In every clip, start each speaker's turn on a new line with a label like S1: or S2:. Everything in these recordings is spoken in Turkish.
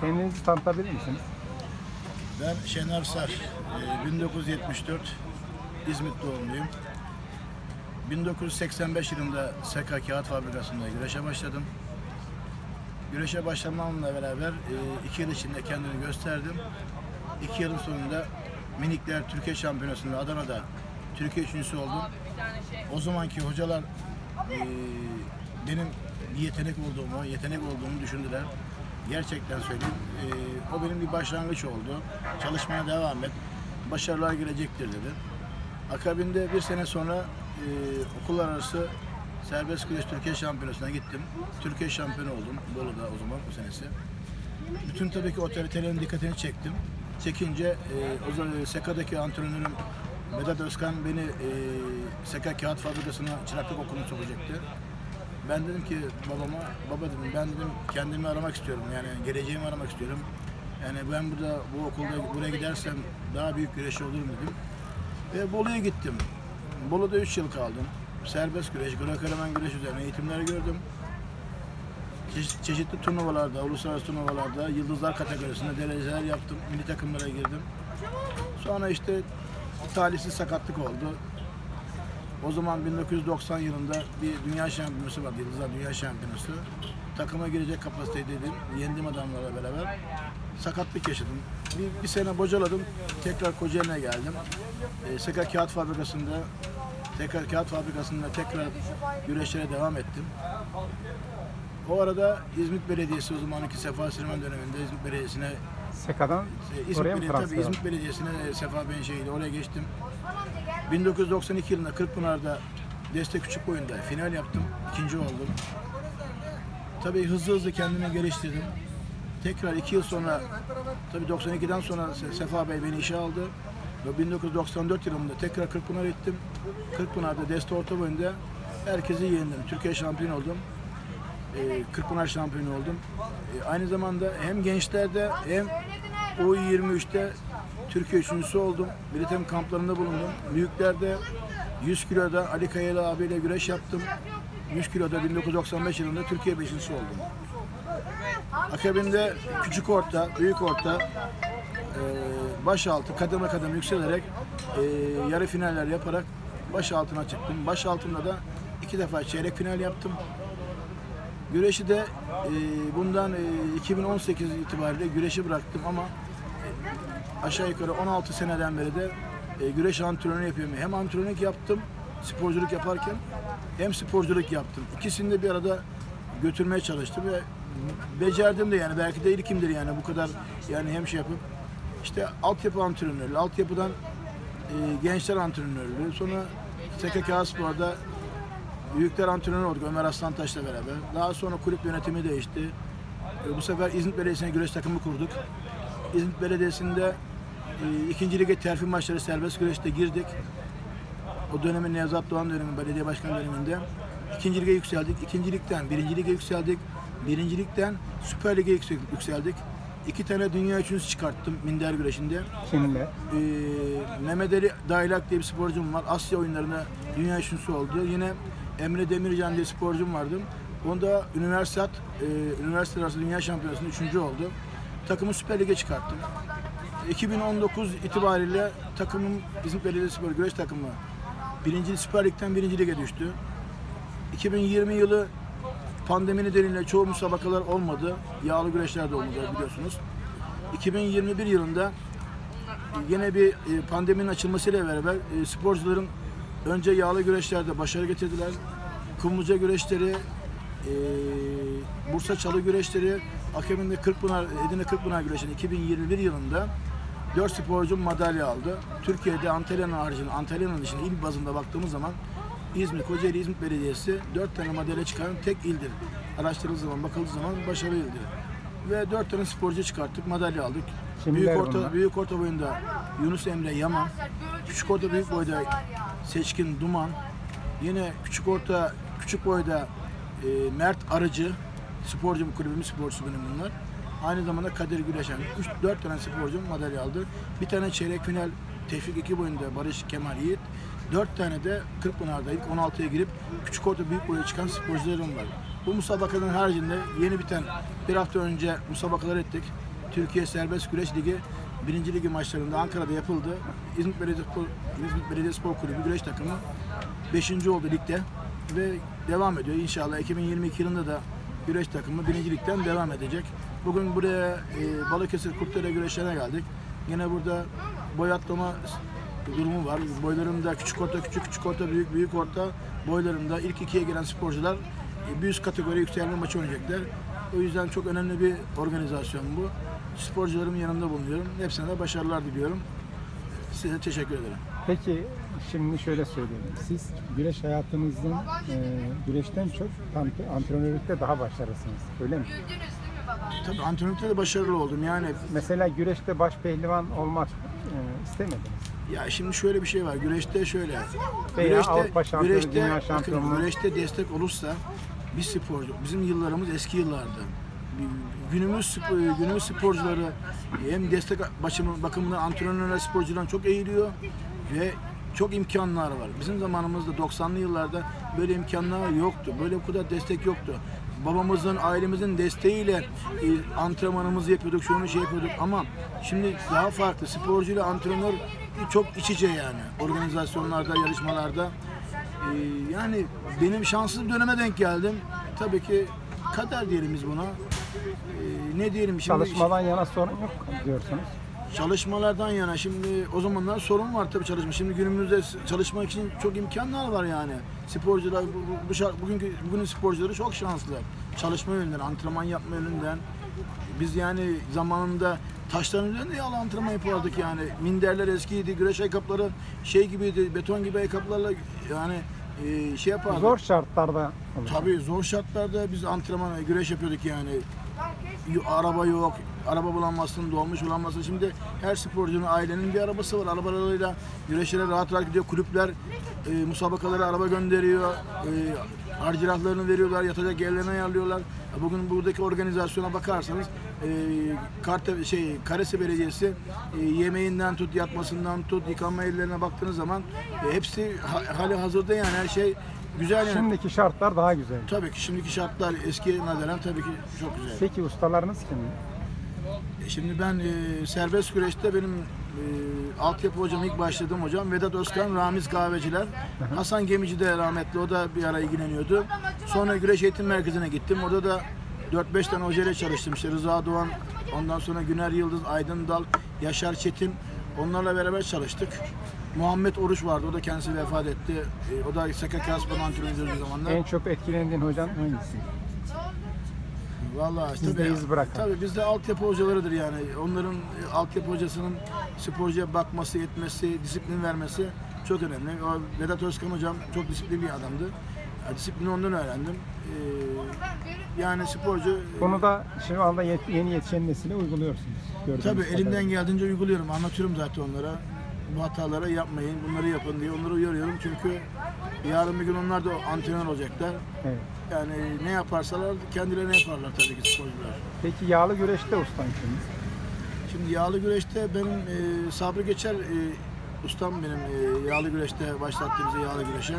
S1: Kendinizi tanıtabilir misiniz?
S2: Ben Şener Sar, Ee, 1974 İzmit doğumluyum. 1985 yılında Seka Kağıt Fabrikası'nda güreşe başladım. Güreşe başlamamla beraber e, iki yıl içinde kendimi gösterdim. İki yılın sonunda Minikler Türkiye Şampiyonası'nda Adana'da Türkiye üçüncüsü oldum. O zamanki hocalar e, benim yetenek olduğumu, yetenek olduğumu düşündüler. Gerçekten söyleyeyim. e, o benim bir başlangıç oldu. Çalışmaya devam et. Başarılar gelecektir dedi. Akabinde bir sene sonra e, okullar arası serbest güreş Türkiye Şampiyonası'na gittim. Türkiye şampiyonu oldum Bolu'da o zaman bu senesi. Bütün tabii ki otoritelerin dikkatini çektim. Çekince e, o zaman Seka'daki antrenörüm Vedat Özkan beni e, Seka Kağıt Fabrikası'na çıraklık okuluna sokacaktı. Ben dedim ki babama, baba dedim ben dedim kendimi aramak istiyorum yani geleceğimi aramak istiyorum. Yani ben burada bu okulda buraya gidersem daha büyük güreşçi olurum dedim. Ve Bolu'ya gittim. Bolu'da 3 yıl kaldım. Serbest güreş, Greco-Roman güreş üzerine eğitimler gördüm. Çeşit- çeşitli turnuvalarda, uluslararası turnuvalarda yıldızlar kategorisinde dereceler yaptım. Milli takımlara girdim. Sonra işte talihsiz sakatlık oldu. O zaman 1990 yılında bir dünya şampiyonası vardı, Yıldızlar Dünya Şampiyonası. Takıma girecek kapasitedeydim, yendim adamlarla beraber. Sakatlık yaşadım. Bir, bir sene bocaladım, tekrar Kocaeli'ne geldim. E, Seka Kağıt Fabrikası'nda, tekrar Kağıt Fabrikası'nda tekrar güreşlere devam ettim. O arada İzmit Belediyesi o zamanki Sefa Sirmen döneminde İzmit Belediyesi'ne
S1: Seka'dan
S2: e, İzmit,
S1: oraya mı
S2: Belediye, tabii
S1: transfer
S2: İzmit Belediyesi'ne e, Sefa Bey'in şeyiyle oraya geçtim. 1992 yılında Kırkpınar'da Destek Küçük Boyun'da final yaptım. ikinci oldum. Tabii hızlı hızlı kendimi geliştirdim. Tekrar iki yıl sonra, tabii 92'den sonra Se- Sefa Bey beni işe aldı. Ve 1994 yılında tekrar Kırkpınar'a gittim. Kırkpınar'da Deste Orta Boyun'da herkesi yendim. Türkiye şampiyon oldum. Ee, Kırkpınar şampiyonu oldum. Ee, aynı zamanda hem gençlerde hem U23'te Türkiye üçüncüsü oldum. Biritem kamplarında bulundum. Büyüklerde 100 kiloda Ali Kayalı abiyle güreş yaptım. 100 kiloda 1995 yılında Türkiye beşincisi oldum. Akabinde küçük orta, büyük orta, e, baş altı kademe kademe yükselerek e, yarı finaller yaparak baş altına çıktım. Baş altında da iki defa çeyrek final yaptım. Güreşi de e, bundan e, 2018 itibariyle güreşi bıraktım ama aşağı yukarı 16 seneden beri de e, güreş antrenörü yapıyorum. Hem antrenörlük yaptım sporculuk yaparken hem sporculuk yaptım. İkisini de bir arada götürmeye çalıştım ve becerdim de yani belki de ilkimdir yani bu kadar yani hem şey yapıp işte altyapı antrenörlüğü, altyapıdan e, gençler antrenörlüğü, sonra SKK Spor'da büyükler antrenör olduk Ömer Aslantaş'la beraber. Daha sonra kulüp yönetimi değişti. E, bu sefer İzmit Belediyesi'ne güreş takımı kurduk. İzmit Belediyesi'nde ikinci lige terfi maçları serbest güreşte girdik. O dönemin Nevzat Doğan dönemi, belediye başkan döneminde. İkinci lige yükseldik. İkinci ligden birinci lige yükseldik. Birinci ligden Süper Lig'e yüksel- yükseldik. İki tane dünya üçüncüsü çıkarttım minder güreşinde.
S1: Kimle?
S2: Ee, Mehmet Ali Daylak diye bir sporcum var. Asya oyunlarında dünya üçüncüsü oldu. Yine Emre Demircan diye sporcum vardı. Onda üniversite e, üniversite arası dünya şampiyonasında üçüncü oldu. Takımı Süper Lig'e çıkarttım. 2019 itibariyle takımım İzmit Belediyespor güreş takımı birinci Süper Lig'den birinci lige düştü. 2020 yılı pandemi nedeniyle çoğu müsabakalar olmadı. Yağlı güreşler de olmadı biliyorsunuz. 2021 yılında yine bir e, pandeminin açılmasıyla beraber e, sporcuların önce yağlı güreşlerde başarı getirdiler. Kumluca güreşleri, e, Bursa Çalı güreşleri, akabinde Kırkpınar, Edirne Kırkpınar güreşini 2021 yılında 4 sporcu madalya aldı. Türkiye'de Antalya'nın haricinde, Antalya'nın dışında il bazında baktığımız zaman İzmir, Kocaeli İzmit Belediyesi 4 tane madalya çıkaran tek ildir. Araştırıldığı zaman, bakıldığı zaman başarılı ildir. Ve 4 tane sporcu çıkarttık, madalya aldık.
S1: Kimler
S2: büyük orta,
S1: bunlar?
S2: büyük orta boyunda Yunus Emre Yaman, küçük orta büyük boyda Seçkin Duman, yine küçük orta küçük boyda e, Mert Arıcı, sporcu kulübümüz sporcusu benim bunlar. Aynı zamanda Kadir Güleşen. 3-4 tane sporcum madalya aldı. Bir tane çeyrek final Tevfik 2 boyunda Barış Kemal Yiğit. 4 tane de Kırkpınar'da ilk 16'ya girip küçük orta büyük boya çıkan sporcularım var. Bu musabakaların haricinde yeni biten bir hafta önce musabakalar ettik. Türkiye Serbest Güreş Ligi 1. Ligi maçlarında Ankara'da yapıldı. İzmit Belediyespor, İzmit Belediyespor Kulübü güreş takımı 5. oldu ligde ve devam ediyor. İnşallah 2022 yılında da güreş takımı 1. ligden devam edecek. Bugün buraya e, Balıkesir Kurtlara güreşlerine geldik. Yine burada boy atlama durumu var. Boylarında küçük orta, küçük küçük orta, büyük büyük orta boylarında ilk ikiye giren sporcular e, bir üst kategori yükselme maçı oynayacaklar. O yüzden çok önemli bir organizasyon bu. Sporcularımın yanında bulunuyorum. Hepsine de başarılar diliyorum. Size teşekkür ederim.
S1: Peki şimdi şöyle söyleyeyim. Siz güreş hayatınızın e, güreşten çok ant- antrenörlükte daha başarılısınız. Öyle mi?
S2: Tabii antrenörlükte de başarılı oldum. Yani
S1: Mesela güreşte baş pehlivan olmak e, istemediniz.
S2: Ya şimdi şöyle bir şey var. Güreşte şöyle.
S1: Veya Avrupa şampiyonu, dünya
S2: bakın, güreşte destek olursa bir sporcu, bizim yıllarımız eski yıllarda. Günümüz günümüz sporcuları hem destek başımı, bakımından antrenörler sporcudan çok eğiliyor ve çok imkanlar var. Bizim zamanımızda 90'lı yıllarda böyle imkanlar yoktu. Böyle bu kadar destek yoktu. Babamızın, ailemizin desteğiyle e, antrenmanımızı yapıyorduk, şunu şey yapıyorduk ama şimdi daha farklı. Sporcuyla antrenör çok iç içe yani. Organizasyonlarda, yarışmalarda. E, yani benim şanssız bir döneme denk geldim. Tabii ki kader diyelim biz buna. E, ne diyelim şimdi?
S1: Çalışmadan yana sorun yok diyorsunuz.
S2: Çalışmalardan yana şimdi o zamanlar sorun var tabii çalışma. Şimdi günümüzde çalışmak için çok imkanlar var yani. Sporcular bu, bu, bu bugünkü bugünün sporcuları çok şanslı. Çalışma yönünden, antrenman yapma yönünden. Biz yani zamanında taşların üzerinde yağlı antrenman yapardık yani. Minderler eskiydi, güreş ayakkabıları şey gibiydi, beton gibi ayakkabılarla yani e, şey yapardık.
S1: Zor şartlarda.
S2: Tabii zor şartlarda biz antrenman, güreş yapıyorduk yani. Araba yok, araba bulamazsın, dolmuş bulamazsın. Şimdi her sporcunun ailenin bir arabası var. Arabalarıyla güreşlere rahat rahat gidiyor. Kulüpler e, musabakalara araba gönderiyor. E, harcırahlarını veriyorlar, yatacak yerlerini ayarlıyorlar. E, Bugün buradaki organizasyona bakarsanız e, Karte, şey, Karesi Belediyesi e, yemeğinden tut, yatmasından tut, yıkanma yerlerine baktığınız zaman e, hepsi ha- hali hazırda yani her şey güzel yani.
S1: Şimdiki şartlar daha güzel.
S2: Tabii ki şimdiki şartlar eskiye nazaran tabii ki çok güzel.
S1: Peki ustalarınız kim?
S2: E, Şimdi ben e, serbest güreşte benim e, altyapı hocam ilk başladığım hocam Vedat Özkan, Ramiz Kahveciler. Hasan Gemici de rahmetli o da bir ara ilgileniyordu. Sonra güreş eğitim merkezine gittim. Orada da 4-5 tane hocayla çalıştım. İşte Rıza Doğan, ondan sonra Güner Yıldız, Aydın Dal, Yaşar Çetin. Onlarla beraber çalıştık. Muhammed Oruç vardı. O da kendisi vefat etti. E, o da SKK Aspan antrenörü zamanlar.
S1: En çok etkilendiğin hocan hangisi?
S2: Vallahi
S1: Sizde
S2: tabii,
S1: iz bırakan.
S2: Tabii bizde altyapı hocalarıdır yani. Onların e, altyapı hocasının sporcuya bakması, etmesi, disiplin vermesi çok önemli. O Vedat Özkan hocam çok disiplinli bir adamdı. Ya, disiplini ondan öğrendim. Ee, yani sporcu e,
S1: Bunu da şu anda yet- yeni yetişen nesile uyguluyorsunuz. gördüğünüz
S2: tabii
S1: kadarıyla.
S2: elimden geldiğince uyguluyorum. Anlatıyorum zaten onlara. Bu hataları yapmayın, bunları yapın diye onları uyarıyorum. Çünkü yarın bir gün onlar da antrenör olacaklar.
S1: Evet.
S2: Yani ne yaparsalar kendilerine yaparlar tabii ki sporcular.
S1: Peki yağlı güreşte ustan kim?
S2: Şimdi yağlı güreşte benim e, Sabri Geçer e, ustam benim e, yağlı güreşte başlattı bizi yağlı güreşe.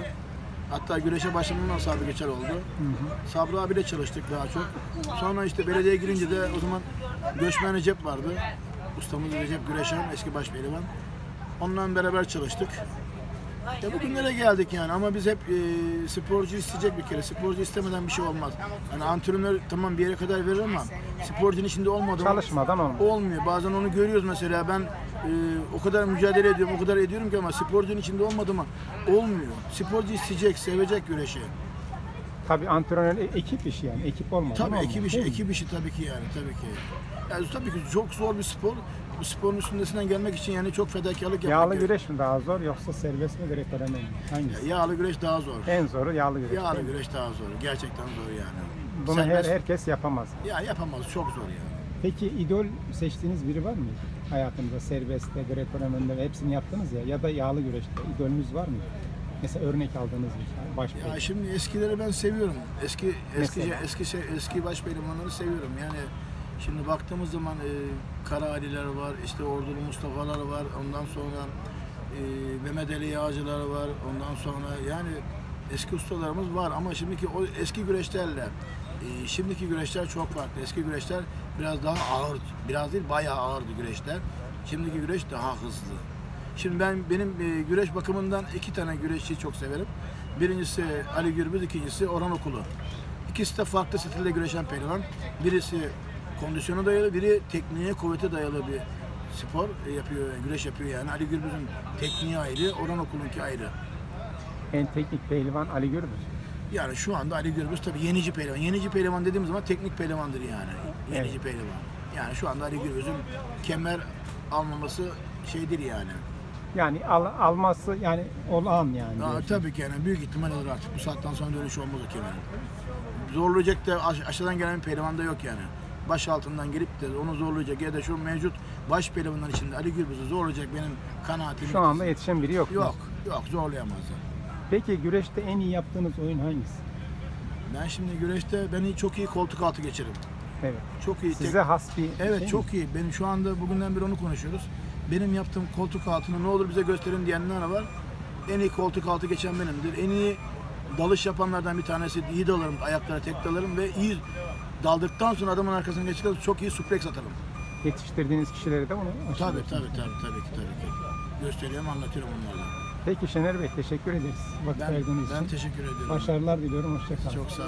S2: Hatta güreşe başlamamdan Sabri Geçer oldu. Sabri abiyle çalıştık daha çok. Sonra işte belediyeye girince de o zaman Göçmen Recep vardı. Ustamız Recep Güreşen, eski başpehlivan. Onunla beraber çalıştık. Ya bugünlere geldik yani ama biz hep e, sporcu isteyecek bir kere. Sporcu istemeden bir şey olmaz. Yani antrenör tamam bir yere kadar verir ama sporcunun içinde olmadı. mı-
S1: Çalışmadan olmaz.
S2: olmuyor. Bazen onu görüyoruz mesela ben e, o kadar mücadele ediyorum, o kadar ediyorum ki ama sporcunun içinde olmadı mı olmuyor. Sporcu isteyecek, sevecek güreşi.
S1: Tabii antrenör e- ekip işi yani. Ekip olmadan
S2: Tabii
S1: olmaz,
S2: ekip işi,
S1: değil mi?
S2: ekip işi tabii ki yani tabii ki. Yani tabii ki çok zor bir spor. Bu sporun üstündesinden gelmek için yani çok fedakarlık yapmak
S1: Yağlı
S2: gerekiyor.
S1: güreş mi daha zor yoksa serbest mi greco mi? Hangisi?
S2: Yağlı güreş daha zor.
S1: En zoru yağlı güreş.
S2: Yağlı
S1: değil mi?
S2: güreş daha zor. Gerçekten zor yani.
S1: Bunu her,
S2: Serbest-
S1: herkes yapamaz.
S2: Ya yapamaz. Çok zor yani.
S1: Peki idol seçtiğiniz biri var mı? Hayatınızda serbestte, greco ve hepsini yaptınız ya ya da yağlı güreşte idolünüz var mı? Mesela örnek aldığınız bir baş
S2: Ya şimdi eskileri ben seviyorum. Eski eski
S1: Mesela?
S2: eski şey, eski baş pehlivanları seviyorum. Yani şimdi baktığımız zaman e, Kara var, işte Ordulu Mustafa'lar var. Ondan sonra e, Mehmet Ali Yağcılar var. Ondan sonra yani eski ustalarımız var ama şimdiki o eski güreşlerle Ee, şimdiki güreşler çok farklı. Eski güreşler biraz daha ağır, biraz değil bayağı ağırdı güreşler. Şimdiki güreş daha hızlı. Şimdi ben benim e, güreş bakımından iki tane güreşçiyi çok severim. Birincisi Ali Gürbüz, ikincisi Orhan Okulu. İkisi de farklı stilde güreşen pehlivan. Birisi kondisyona dayalı, biri tekniğe, kuvvete dayalı bir spor e, yapıyor, güreş yapıyor yani. Ali Gürbüz'ün tekniği ayrı, Orhan Okulu'nunki ayrı.
S1: En teknik pehlivan Ali Gürbüz.
S2: Yani şu anda Ali Gürbüz tabii yenici pehlivan. Yenici pehlivan dediğimiz zaman teknik pehlivandır yani. Yenici
S1: Evet.
S2: pehlivan. Yani şu anda Ali Gürbüz'ün kemer almaması şeydir yani.
S1: Yani al, alması yani olağan yani.
S2: Aa, tabii ki yani büyük ihtimal alır artık. Bu saatten sonra dönüş olmaz o kemerin. Zorlayacak da aş- aşağıdan gelen bir pehlivan da yok yani. Baş altından gelip de onu zorlayacak ya da şu mevcut baş pehlivanlar içinde Ali Gürbüz'ü zorlayacak benim kanaatim
S1: Şu anda yetişen biri yok.
S2: yok. Yok zorlayamazlar.
S1: Peki güreşte en iyi yaptığınız oyun hangisi?
S2: Ben şimdi güreşte beni çok iyi koltuk altı geçerim.
S1: Evet.
S2: Çok iyi. tek-
S1: Size has bir
S2: Evet
S1: şey mi?
S2: çok iyi. Benim şu anda bugünden beri onu konuşuyoruz. Benim yaptığım koltuk altını ne olur bize gösterin diyenler var. En iyi koltuk altı geçen benimdir. En iyi dalış yapanlardan bir tanesi iyi dalarım, ayaklara tek dalarım ve iyi daldıktan sonra adamın arkasına geçtikten sonra çok iyi suplex atarım.
S1: Yetiştirdiğiniz kişilere de onu
S2: Tabii tabii tabii tabii ki tabii ki. Gösteriyorum, anlatıyorum onlarla.
S1: Peki Şener Bey teşekkür ederiz vakit
S2: Ben,
S1: verdiğiniz
S2: ben
S1: için.
S2: teşekkür ediyorum.
S1: Başarılar diliyorum. Hoşçakalın.
S2: Çok sağ ol.